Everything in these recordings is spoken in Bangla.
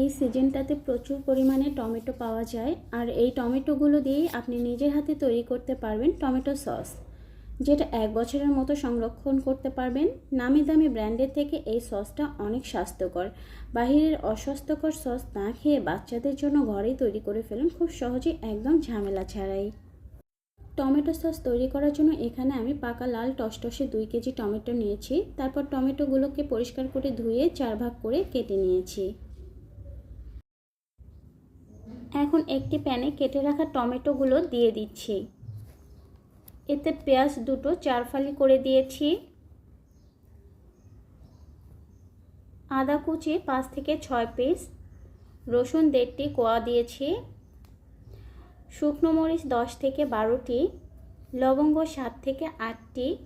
এই সিজনটাতে প্রচুর পরিমাণে টমেটো পাওয়া যায়। আর এই টমেটোগুলো দিয়েই আপনি নিজের হাতে তৈরি করতে পারবেন টমেটো সস, যেটা এক বছরের মতো সংরক্ষণ করতে পারবেন। নামি দামি ব্র্যান্ডের থেকে এই সসটা অনেক স্বাস্থ্যকর। বাহিরের অস্বাস্থ্যকর সস না খেয়ে বাচ্চাদের জন্য ঘরেই তৈরি করে ফেলুন, খুব সহজেই একদম ঝামেলা ছাড়াই। টমেটো সস তৈরি করার জন্য এখানে আমি পাকা লাল টসটসে দুই কেজি টমেটো নিয়েছি। তারপর টমেটোগুলোকে পরিষ্কার করে ধুয়ে চার ভাগ করে কেটে নিয়েছি। এখন একটি প্যানে কেটে রাখা টমেটোগুলো দিয়ে দিচ্ছি। এতে পেঁয়াজ দুটো চার ফালি করে দিয়েছি। আদা কুচি পাঁচ থেকে ছয় পিস। রসুন দেড়টি কোয়া দিয়েছি। শুকনো মরিচ দশ থেকে বারোটি। লবঙ্গ সাত থেকে আটটি।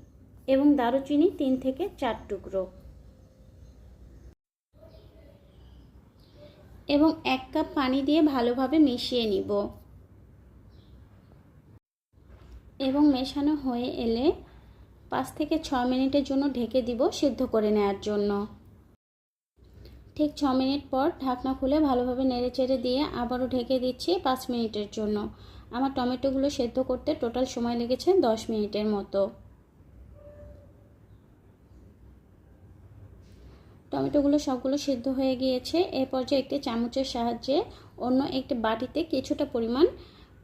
এবং দারুচিনি তিন থেকে চার টুকরো। এবং এক কাপ পানি দিয়ে ভালোভাবে মিশিয়ে নিব। এবং মেশানো হয়ে এলে পাঁচ থেকে ছ মিনিটের জন্য ঢেকে দিব সিদ্ধ করে নেওয়ার জন্য। ঠিক ছ মিনিট পর ঢাকনা খুলে ভালোভাবে নেড়ে চেড়ে দিয়ে আবারও ঢেকে দিচ্ছি পাঁচ মিনিটের জন্য। আমার টমেটোগুলো সেদ্ধ করতে টোটাল সময় লেগেছে দশ মিনিটের মতো। টমেটোগুলো সবগুলো সিদ্ধ হয়ে গিয়েছে। এ পর্যায়ে একটি চামচের সাহায্যে অন্য একটি বাটিতে কিছুটা পরিমাণ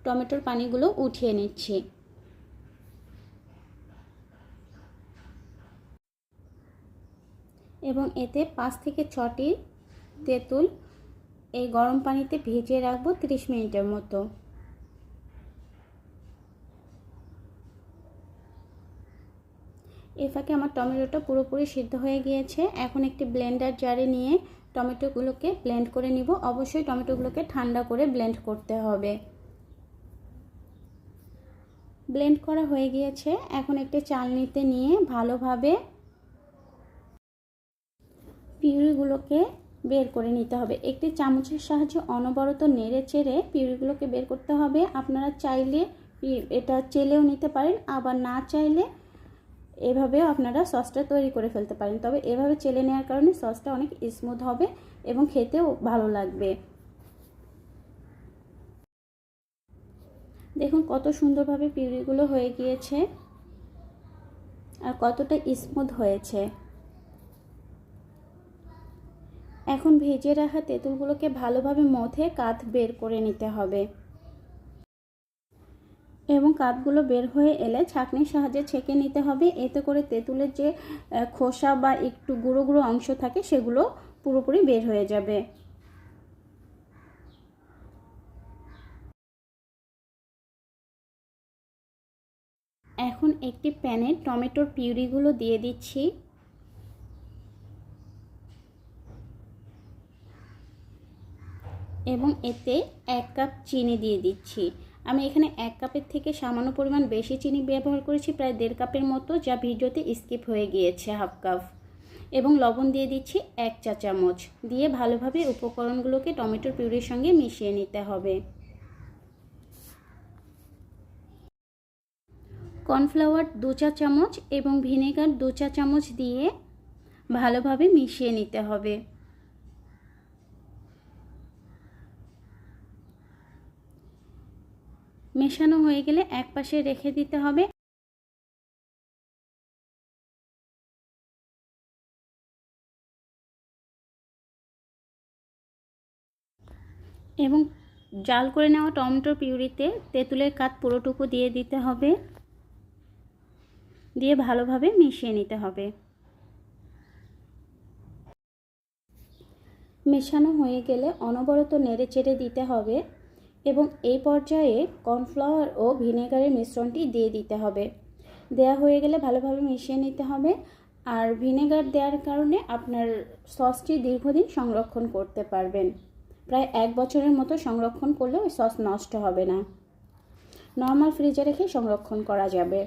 টমেটোর পানিগুলো উঠিয়ে নিচ্ছি। এবং এতে পাঁচ থেকে ছটি তেঁতুল এই গরম পানিতে ভিজিয়ে রাখব তিরিশ মিনিটের মতো। এ ফাঁকে আমার টমেটোটা পুরোপুরি সিদ্ধ হয়ে গিয়েছে। এখন একটি ব্লেন্ডার জারে নিয়ে টমেটোগুলোকে ব্লেন্ড করে নিব। অবশ্যই টমেটোগুলোকে ঠান্ডা করে ব্লেন্ড করতে হবে। ব্লেন্ড করা হয়ে গিয়েছে। এখন একটি চালনিতে নিয়ে ভালোভাবে পিউরিগুলোকে বের করে নিতে হবে। একটি চামচের সাহায্যে অনবরত নেড়ে চেড়ে পিউরিগুলোকে বের করতে হবে। আপনারা চাইলে এটা চেলেও নিতে পারেন। আবার না চাইলে এভাবেও আপনারা সসটা তৈরি করে ফেলতে পারেন। তবে এভাবে চেলে নেওয়ার কারণে সসটা অনেক স্মুথ হবে এবং খেতেও ভালো লাগবে। দেখুন কত সুন্দরভাবে পিউরিগুলো হয়ে গিয়েছে আর কতটা স্মুথ হয়েছে। এখন ভেজে রাখা তেঁতুলগুলোকে ভালোভাবে মথে কাত বের করে নিতে হবে। এবং কাতগুলো বের হয়ে এলে ছাঁকনির সাহায্যে ছেঁকে নিতে হবে। এতে করে তেঁতুলের যে খোসা বা একটু গুঁড়ো গুঁড়ো অংশ থাকে, সেগুলো পুরোপুরি বের হয়ে যাবে। এখন একটি প্যানে টমেটোর পিউরিগুলো দিয়ে দিচ্ছি। এবং এতে এক কাপ চিনি দিয়ে দিচ্ছি। আমি এখানে এক কাপের থেকে সামান্য পরিমাণ বেশি চিনি ব্যবহার করেছি, প্রায় দেড় কাপের মতো, যা ভিডিওতে স্কিপ হয়ে গিয়েছে, হাফ কাপ। এবং লবণ দিয়ে দিচ্ছি এক চা চামচ। দিয়ে ভালোভাবে উপকরণগুলোকে টমেটোর পিউরির সঙ্গে মিশিয়ে নিতে হবে। কর্নফ্লাওয়ার দু চা চামচ এবং ভিনেগার দু চা চামচ দিয়ে ভালোভাবে মিশিয়ে নিতে হবে। মেশানো হয়ে গেলে এক পাশে রেখে দিতে হবে। এবং জাল করে নেওয়া টমেটোর পিউরিতে তেঁতুলের কাঠ পুরোটুকু দিয়ে দিতে হবে। দিয়ে ভালোভাবে মিশিয়ে নিতে হবে। মেশানো হয়ে গেলে অনবরত নেড়ে চেড়ে দিতে হবে। এবং এই পর্যায়ে কর্নফ্লাওয়ার ও ভিনেগারের মিশ্রণটি দিয়ে দিতে হবে। দেয়া হয়ে গেলে ভালোভাবে মিশিয়ে নিতে হবে। আর ভিনেগার দেওয়ার কারণে আপনার সসটি দীর্ঘদিন সংরক্ষণ করতে পারবেন। প্রায় এক বছরের মতো সংরক্ষণ করলে ওই সস নষ্ট হবে না। নর্মাল ফ্রিজে রেখে সংরক্ষণ করা যাবে।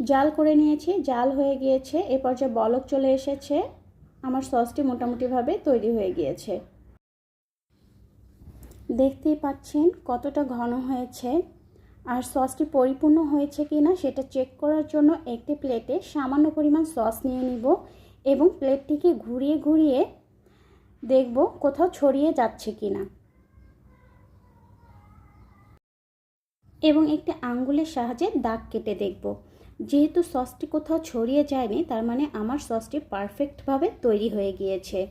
জাল করে নিয়েছি, জাল হয়ে গিয়েছে। এ পর্যায়ে বলক চলে এসেছে। আমার সসটি মোটামুটিভাবে তৈরি হয়ে গিয়েছে। দেখতেই পাচ্ছেন কতটা ঘন হয়েছে আর সসটি পরিপূর্ণ হয়েছে কি না সেটা চেক করার জন্য একটি প্লেটে সামান্য পরিমাণ সস নিয়ে নিব এবং প্লেটটিকে ঘুরিয়ে ঘুরিয়ে দেখব কোথাও ছড়িয়ে যাচ্ছে কি না এবং একটি আঙ্গুলের সাহায্যে দাগ কেটে দেখব। যেহেতু সসটি কোথাও ছড়িয়ে যায়নি, তার মানে আমার সসটি পারফেক্টভাবে তৈরি হয়ে গিয়েছে।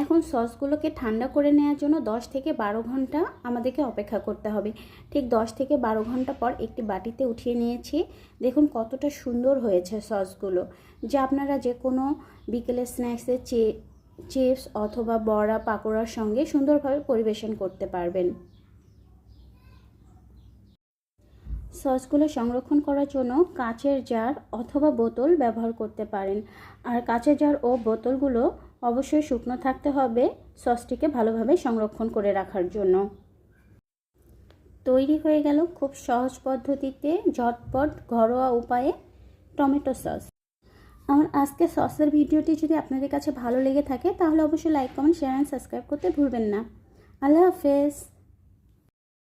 এখন সসগুলোকে ঠান্ডা করে নেওয়ার জন্য 10 থেকে বারো ঘণ্টা আমাদেরকে অপেক্ষা করতে হবে। ঠিক 10 থেকে বারো ঘণ্টা পর একটি বাটিতে উঠিয়ে নিয়েছি। দেখুন কতটা সুন্দর হয়েছে সসগুলো। যা আপনারা যে কোনো বিকেলের স্ন্যাক্সে চিপস অথবা বড়া পাকোড়ার সঙ্গে সুন্দরভাবে পরিবেশন করতে পারবেন। সসগুলো সংরক্ষণ করার জন্য কাচের জার অথবা বোতল ব্যবহার করতে পারেন। আর কাচের জার ও বোতলগুলো অবশ্যই শুকনো থাকতে হবে সসটিকে ভালোভাবে সংরক্ষণ করে রাখার জন্য। তৈরি হয়ে গেল খুব সহজ পদ্ধতিতে ঝটপট ঘরোয়া উপায়ে টমেটো সস। আমার আজকে সসের ভিডিওটি যদি আপনাদের কাছে ভালো লেগে থাকে তাহলে অবশ্যই like, comment, share, and subscribe করতে ভুলবেন না। আল্লাহ হাফেজ।